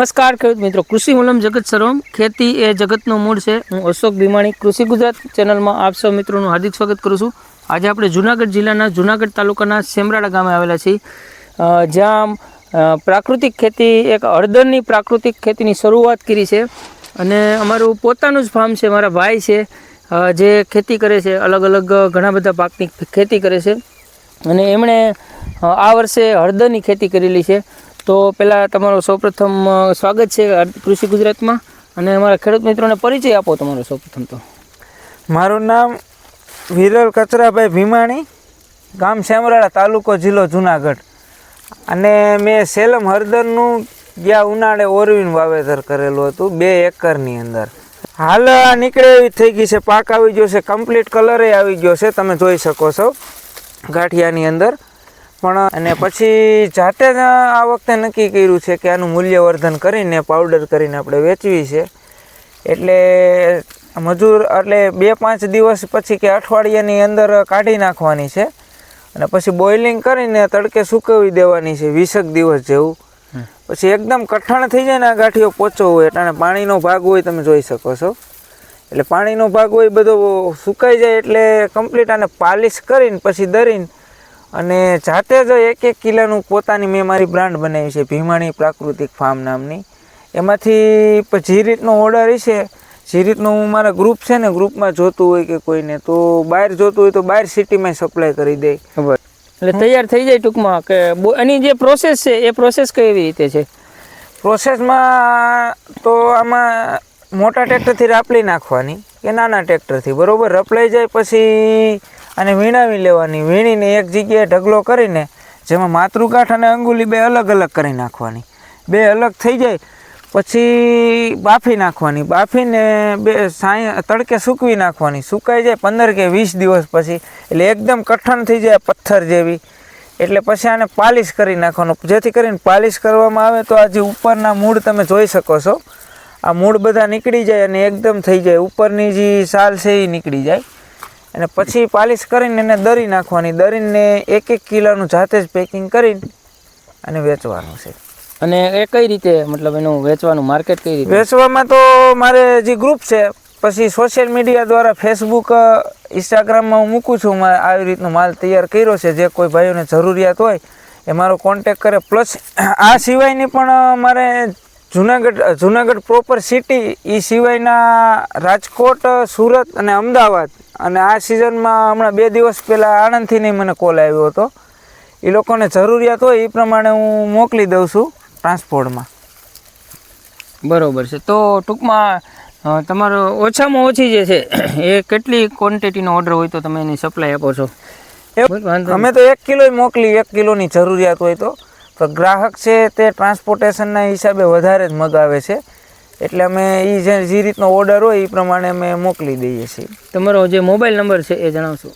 નમસ્કાર ખેડૂત મિત્રો, કૃષિ મુલમ જગત સર્વમ. ખેતી એ જગતનું મૂળ છે. હું અશોક ભીમાણી, કૃષિ ગુજરાત ચેનલમાં આપ સૌ મિત્રોનું હાર્દિક સ્વાગત કરું છું. આજે આપણે જુનાગઢ જિલ્લાના જુનાગઢ તાલુકાના સેમરાડા ગામે આવેલા છીએ. જ્યાં પ્રાકૃતિક ખેતી, એક હળદરની પ્રાકૃતિક ખેતીની શરૂઆત કરી છે. અને અમારું પોતાનું જ ફાર્મ છે, મારા ભાઈ છે જે ખેતી કરે છે, અલગ અલગ ઘણા બધા પાકની ખેતી કરે છે. અને એમણે આ વર્ષે હળદરની ખેતી કરેલી છે. તો પહેલાં તમારો સૌપ્રથમ સ્વાગત છે કૃષિ ગુજરાતમાં. અને અમારા ખેડૂત મિત્રોને પરિચય આપો તમારો સૌપ્રથમ તો. મારું નામ વિરલ કચરાભાઈ ભીમાણી, ગામ શેમરાળા તાલુકો જિલ્લો જુનાગઢ. અને મેં સેલમ હળદરનું ગયા ઉનાળે ઓરવીન વાવેતર કરેલું હતું, બે એકરની અંદર. હાલ આ નીકળે એવી થઈ ગઈ છે, પાક આવી ગયો છે, કમ્પ્લીટ કલરે આવી ગયો છે, તમે જોઈ શકો છો ગાંઠિયાની અંદર. પણ અને પછી જાતે જ આ વખતે નક્કી કર્યું છે કે આનું મૂલ્યવર્ધન કરીને પાવડર કરીને આપણે વેચવી છે. એટલે મજૂર એટલે બે પાંચ દિવસ પછી કે અઠવાડિયાની અંદર કાઢી નાખવાની છે. અને પછી બોઇલિંગ કરીને તડકે સૂકવી દેવાની છે વીસેક દિવસ જેવું. પછી એકદમ કઠણ થઈ જાય ને આ ગાંઠિયો પોચો હોય એટલે પાણીનો ભાગ હોય તમે જોઈ શકો છો. એટલે પાણીનો ભાગ હોય બધો સુકાઈ જાય એટલે કમ્પ્લીટ આને પાલિશ કરીને પછી દરીને અને જાતે જ એક એક કિલોનું પોતાની મેં મારી બ્રાન્ડ બનાવી છે ભીમાણી પ્રાકૃતિક ફાર્મ નામની. એમાંથી જે રીતનો ઓર્ડર છે જે રીતનું હું મારા ગ્રુપ છે ને ગ્રુપમાં જોતું હોય કે કોઈને તો બહાર જોતું હોય તો બહાર સિટીમાં સપ્લાય કરી દે. ખબર એટલે તૈયાર થઈ જાય ટૂંકમાં કે એની જે પ્રોસેસ છે એ પ્રોસેસ કેવી રીતે છે? પ્રોસેસમાં તો આમાં મોટા ટ્રેક્ટરથી રાપલી નાખવાની કે નાના ટ્રેક્ટરથી બરાબર? રપલાઈ જાય પછી આને વીણાવી લેવાની. વીણીને એક જગ્યાએ ઢગલો કરીને જેમાં માતૃકાઠ અને અંગુલી બે અલગ અલગ કરી નાખવાની. બે અલગ થઈ જાય, પછી બાફી નાખવાની. બાફીને બે સાય તડકે સૂકવી નાખવાની. સુકાઈ જાય પંદર કે વીસ દિવસ પછી. એટલે એકદમ કઠણ થઈ જાય પથ્થર જેવી. એટલે પછી આને પાલિશ કરી નાખવાનું. જેથી કરીને પાલિશ કરવામાં આવે તો આજે ઉપરના મૂળ તમે જોઈ શકો છો, આ મૂળ બધા નીકળી જાય અને એકદમ થઈ જાય. ઉપરની જે સાલ છે એ નીકળી જાય. અને પછી પાલિશ કરીને એને દરી નાખવાની. દરીને એક એક કિલોનું જાતે જ પેકિંગ કરીને અને વેચવાનું છે. અને એ કઈ રીતે મતલબ એનું વેચવાનું માર્કેટ કઈ રીતે? વેચવામાં તો મારે જે ગ્રુપ છે પછી સોશિયલ મીડિયા દ્વારા ફેસબુક ઇન્સ્ટાગ્રામમાં હું મૂકું છું. મારે આવી રીતનો માલ તૈયાર કર્યો છે. જે કોઈ ભાઈઓને જરૂરિયાત હોય એ મારો કોન્ટેક કરે. પ્લસ આ સિવાયની પણ મારે જુનાગઢ જુનાગઢ પ્રોપર સિટી એ સિવાયના રાજકોટ સુરત અને અમદાવાદ. અને આ સિઝનમાં હમણાં બે દિવસ પહેલાં આણંદથી નહીં મને કોલ આવ્યો હતો. એ લોકોને જરૂરિયાત હોય એ પ્રમાણે હું મોકલી દઉં છું ટ્રાન્સપોર્ટમાં બરોબર છે. તો ટૂંકમાં તમારો ઓછામાં ઓછી જે છે એ કેટલી ક્વોન્ટિટીનો ઓર્ડર હોય તો તમે એની સપ્લાય આપો છો. અમે તો એક કિલો મોકલી એક કિલોની જરૂરિયાત હોય તો. તો ગ્રાહક છે તે ટ્રાન્સપોર્ટેશનના હિસાબે વધારે જ મગાવે છે. એટલે અમે એ જે જે રીતનો ઓર્ડર હોય એ પ્રમાણે અમે મોકલી દઈએ છીએ. તમારો જે મોબાઈલ નંબર છે એ જણાવશો.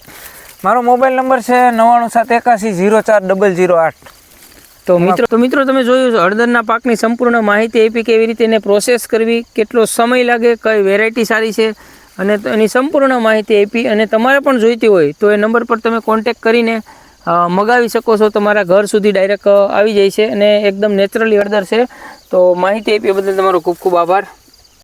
મારો મોબાઈલ નંબર છે નવ્વાણું સાત એકાસી ઝીરો ચાર ડબલ ઝીરો આઠ. તો મિત્રો તો મિત્રો તમે જોયું હળદરના પાકની સંપૂર્ણ માહિતી આપી કેવી રીતે એને પ્રોસેસ કરવી કેટલો સમય લાગે કઈ વેરાયટી સારી છે અને એની સંપૂર્ણ માહિતી આપી અને તમારે પણ જોઈતી હોય તો એ નંબર પર તમે કોન્ટેક કરીને મગાવી શકો છો. તમારા ઘર સુધી ડાયરેક્ટ આવી જાય છે અને એકદમ નેચરલી હળદર છે. તો માહિતી આપી બદલ તમારો ખૂબ ખૂબ આભાર.